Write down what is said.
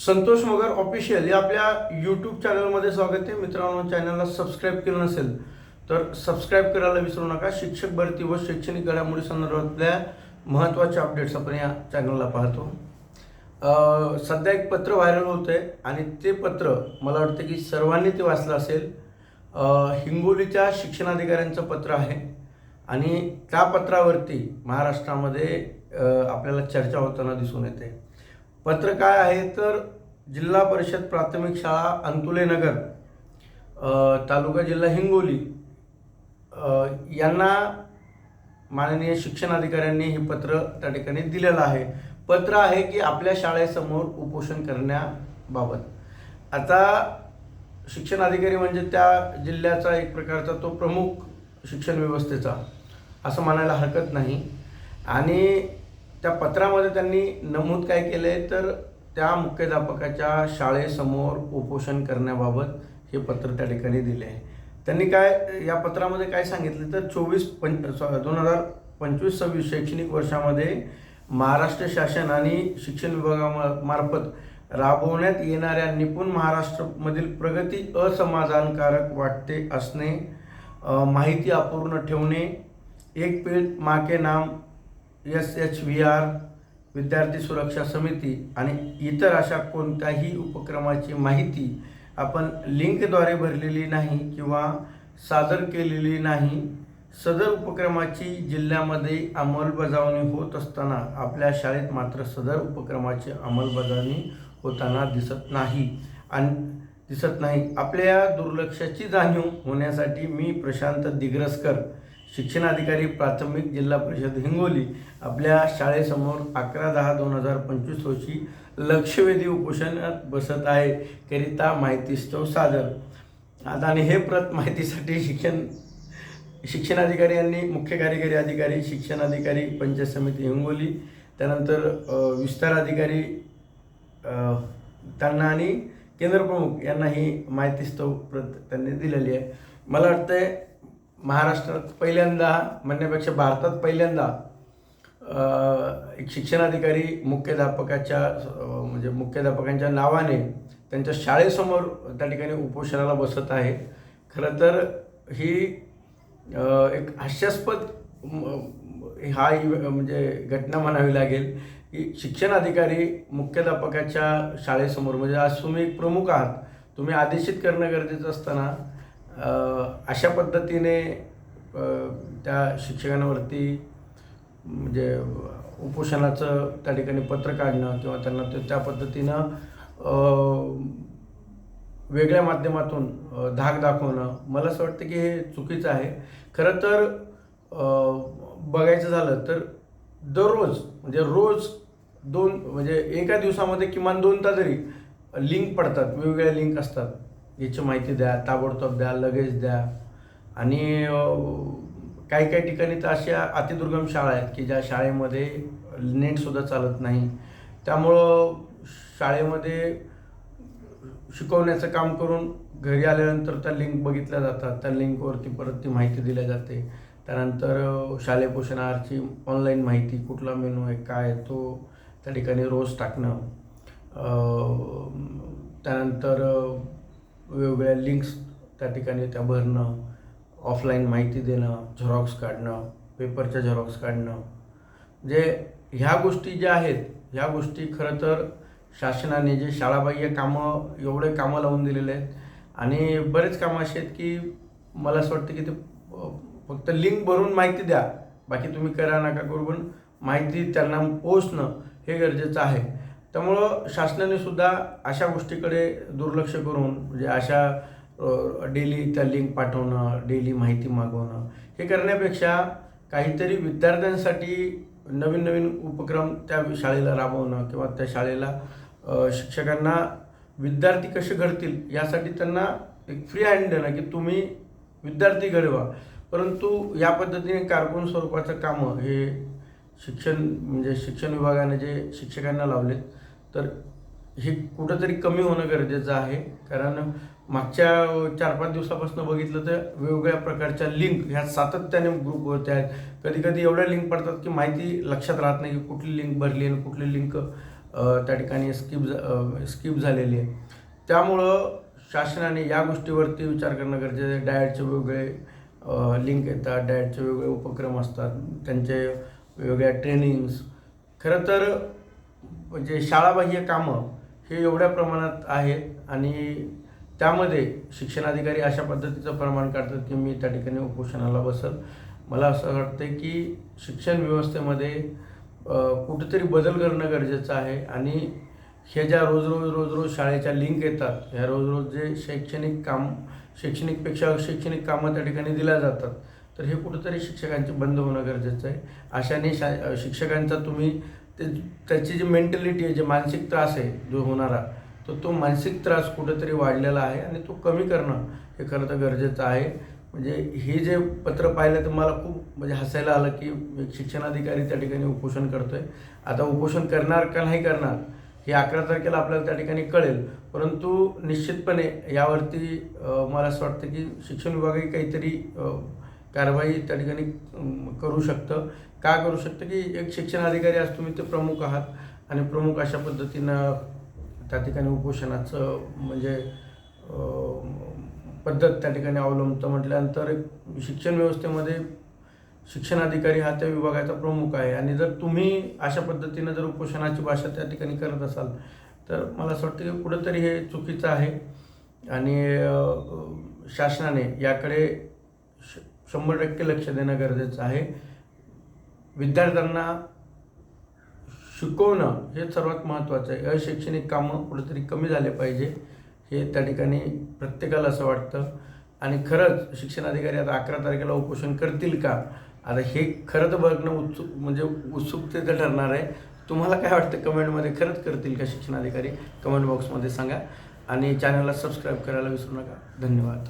संतोष मगर official या आपल्या YouTube चॅनलमध्ये स्वागत आहे. मित्रांनो चॅनलला सबस्क्राईब केलं नसेल तर सबस्क्राईब करायला विसरू नका. शिक्षक भरती व शैक्षणिक घडामोडी संदर्भातल्या महत्त्वाचे अपडेट्स आपण या चॅनलला पाहतो. सध्या एक पत्र व्हायरल होतं आहे आणि ते पत्र मला वाटतं की सर्वांनी ते वाचलं असेल. हिंगोलीच्या शिक्षणाधिकाऱ्यांचं पत्र आहे आणि त्या पत्रावरती महाराष्ट्रामध्ये आपल्याला चर्चा होताना दिसून येते. पत्र काय आहे तर जिल्हा परिषद प्राथमिक शाळा अंतुले नगर तालुका जिल्हा हिंगोली. यांना माननीय शिक्षण अधिकाऱ्यांनी हे पत्र त्या ठिकाणी दिलेलं आहे. पत्र आहे की आपल्या शाळेसमोर उपोषण करण्याबाबत. आता शिक्षण अधिकारी म्हणजे त्या जिल्ह्याचा एक प्रकारचा तो प्रमुख शिक्षण व्यवस्थेचा असं म्हणायला हरकत नाही. आणि त्या पत्रामध्ये त्यांनी नमूद काय केलं आहे तर त्या मुख्याध्यापकाच्या शाळेसमोर उपोषण करण्याबाबत हे पत्र त्या ठिकाणी दिले आहे. त्यांनी काय या पत्रामध्ये काय सांगितलं? तर चोवीस पंच दोन हजार पंचवीस सव्वीस शैक्षणिक वर्षामध्ये महाराष्ट्र शासन आणि शिक्षण विभागामार्फत राबवण्यात येणाऱ्या निपुण महाराष्ट्रमधील प्रगती असमाधानकारक वाटते असणे माहिती अपूर्ण ठेवणे एक पेड माके नाम एस एच व्ही आर विद्यार्थी सुरक्षा समिती आणि इतर अशा कोणत्याही उपक्रमाची माहिती आपण लिंकद्वारे भरलेली नाही किंवा सादर केलेली नाही. सदर उपक्रमाची जिल्ह्यामध्ये अंमलबजावणी होत असताना आपल्या शाळेत मात्र सदर उपक्रमाची अंमलबजावणी होताना दिसत नाही. आणि दिसत नाही. आपल्या दुर्लक्षाची जाणीव होण्यासाठी मी प्रशांत दिग्रसकर शिक्षणाधिकारी प्राथमिक जिल्हा परिषद हिंगोली आपल्या शाळेसमोर अकरा दहा दोन हजार पंचवीस रोजी लक्षवेधी उपोषणात बसत आहे करिता माहितीस्तव सादर. आता आणि हे प्रत माहितीसाठी शिक्षण शिक्षणाधिकारी यांनी मुख्य कार्यकारी अधिकारी शिक्षणाधिकारी पंचायत समिती हिंगोली त्यानंतर विस्तार अधिकारी त्यांना आणि केंद्रप्रमुख यांना ही माहितीस्तव प्रत त्यांनी दिलेली आहे. मला वाटतंय महाराष्ट्रात पहिल्यांदा म्हणण्यापेक्षा भारतात पहिल्यांदा एक शिक्षणाधिकारी मुख्याध्यापकाच्या म्हणजे मुख्याध्यापकांच्या नावाने त्यांच्या शाळेसमोर त्या ठिकाणी उपोषणाला बसत आहे. खरं तर ही एक हास्यास्पद हा म्हणजे घटना म्हणावी लागेल की शिक्षण अधिकारी मुख्याध्यापकाच्या शाळेसमोर म्हणजे आज तुम्ही एक प्रमुख आहात. तुम्ही आदेशित करणं गरजेचं असताना अशा पद्धतीने त्या शिक्षकांवरती म्हणजे उपोषणाचं त्या ठिकाणी पत्र काढणं किंवा त्यांना ते त्या पद्धतीनं वेगळ्या माध्यमातून धाक दाखवणं मला असं वाटतं की हे चुकीचं आहे. खरं तर बघायचं झालं तर दररोज म्हणजे रोज दोन म्हणजे एका दिवसामध्ये किमान दोन तास तरी लिंक पडतात वेगवेगळ्या लिंक असतात. याची माहिती द्या ताबडतोब द्या लगेच द्या. आणि काही काही ठिकाणी तर अशा अतिदुर्गम शाळा आहेत की ज्या शाळेमध्ये नेटसुद्धा चालत नाही. त्यामुळं शाळेमध्ये शिकवण्याचं काम करून घरी आल्यानंतर त्या लिंक बघितल्या जातात. त्या लिंकवरती परत ती माहिती दिल्या जाते. त्यानंतर शालेय पोषण आहारची ऑनलाईन माहिती कुठला मेनू आहे काय तो त्या ठिकाणी रोज टाकणं. त्यानंतर वेगवेगळ्या लिंक्स त्या ठिकाणी त्या भरणं ऑफलाईन माहिती देणं झेरॉक्स काढणं पेपरच्या झेरॉक्स काढणं. जे ह्या गोष्टी ज्या आहेत ह्या गोष्टी खरं तर शासनाने जे शाळाबाह्य कामं एवढे कामं लावून दिलेले आहेत. आणि बरेच कामं असे आहेत की मला असं वाटतं की ते फक्त लिंक भरून माहिती द्या. बाकी तुम्ही करा नका करू पण माहिती त्यांना पोचणं हे गरजेचं आहे. त्यामुळं शासनाने सुद्धा अशा गोष्टीकडे दुर्लक्ष करून म्हणजे अशा डेली त्या लिंक पाठवणं डेली माहिती मागवणं हे करण्यापेक्षा काहीतरी विद्यार्थ्यांसाठी नवीन नवीन उपक्रम त्या शाळेला राबवणं किंवा त्या शाळेला शिक्षकांना विद्यार्थी कसे घडतील यासाठी त्यांना एक फ्री हँड देणं की तुम्ही विद्यार्थी घडवा. परंतु या पद्धतीने कार्बन स्वरूपाचं कामं हे शिक्षण म्हणजे शिक्षण विभागाने जे शिक्षकांना लावलेत तर हे कुठंतरी कमी होणं गरजेचं आहे. कारण मागच्या चार पाच दिवसापासून बघितलं तर वेगवेगळ्या प्रकारच्या लिंक ह्या सातत्याने ग्रुप होत आहेत. कधी कधी एवढ्या लिंक पडतात की माहिती लक्षात राहत नाही की कुठली लिंक भरली आणि कुठली लिंक त्या ठिकाणी स्किप स्किप झालेली आहे. त्यामुळं शासनाने या गोष्टीवरती विचार करणं गरजेचं आहे. डाएटचे वेगवेगळे लिंक येतात. डायटचे वेगवेगळे उपक्रम असतात. त्यांचे वेगवेगळ्या ट्रेनिंग्स खरं तर म्हणजे शाळाबाह्य कामं हे एवढ्या प्रमाणात आहेत आणि त्यामध्ये शिक्षणाधिकारी अशा पद्धतीचं प्रमाण काढतात की मी त्या ठिकाणी उपोषणाला बसल. मला असं वाटतं की शिक्षण व्यवस्थेमध्ये कुठेतरी बदल करणं गरजेचं आहे आणि हे ज्या रोज रोज रोज रोज शाळेच्या लिंक येतात ह्या रोज रोज जे शैक्षणिक काम शैक्षणिकपेक्षा शैक्षणिक कामं त्या ठिकाणी दिल्या जातात तर हे कुठंतरी शिक्षकांचे बंद होणं गरजेचं आहे. अशाने शा शिक्षकांचा तुम्ही ते त्याची जी मेंटॅलिटी आहे जे मानसिक त्रास आहे जो होणारा तर तो मानसिक त्रास कुठेतरी वाढलेला आहे आणि तो कमी करणं हे खरं तर गरजेचं आहे. म्हणजे हे जे पत्र पाहिलं तर मला खूप म्हणजे हसायला आलं की एक शिक्षणाधिकारी त्या ठिकाणी उपोषण करतो आहे आता उपोषण करणार का नाही करणार हे अकरा तारखेला आपल्याला त्या ठिकाणी कळेल. परंतु निश्चितपणे यावरती मला असं वाटतं की शिक्षण विभागही काहीतरी कारवाई त्या ठिकाणी करू शकतं. का करू शकतं की एक शिक्षण अधिकारी आज तुम्ही ते प्रमुख आहात आणि प्रमुख अशा पद्धतीनं त्या ठिकाणी उपोषणाचं म्हणजे पद्धत त्या ठिकाणी अवलंबतं म्हटल्यानंतर एक शिक्षण व्यवस्थेमध्ये शिक्षण अधिकारी हा त्या विभागाचा प्रमुख आहे. आणि जर तुम्ही अशा पद्धतीनं जर उपोषणाची भाषा त्या ठिकाणी करत असाल तर मला असं वाटतं की कुठंतरी हे चुकीचं आहे. आणि शासनाने याकडे श शंभर टक्के लक्ष देणं गरजेचं आहे. विद्यार्थ्यांना शिकवणं हे सर्वात महत्त्वाचं आहे. अशैक्षणिक कामं कुठेतरी कमी झाले पाहिजे हे त्या ठिकाणी प्रत्येकाला असं वाटतं. आणि खरंच शिक्षणाधिकारी आता अकरा तारखेला उपोषण करतील का? आता हे खरं तर बघणं उत्सुक म्हणजे उत्सुकतेचं ठरणार आहे. तुम्हाला काय वाटतं कमेंटमध्ये खरंच करतील का शिक्षणाधिकारी? कमेंट बॉक्समध्ये सांगा. आणि चॅनलला सबस्क्राईब करायला विसरू नका. धन्यवाद.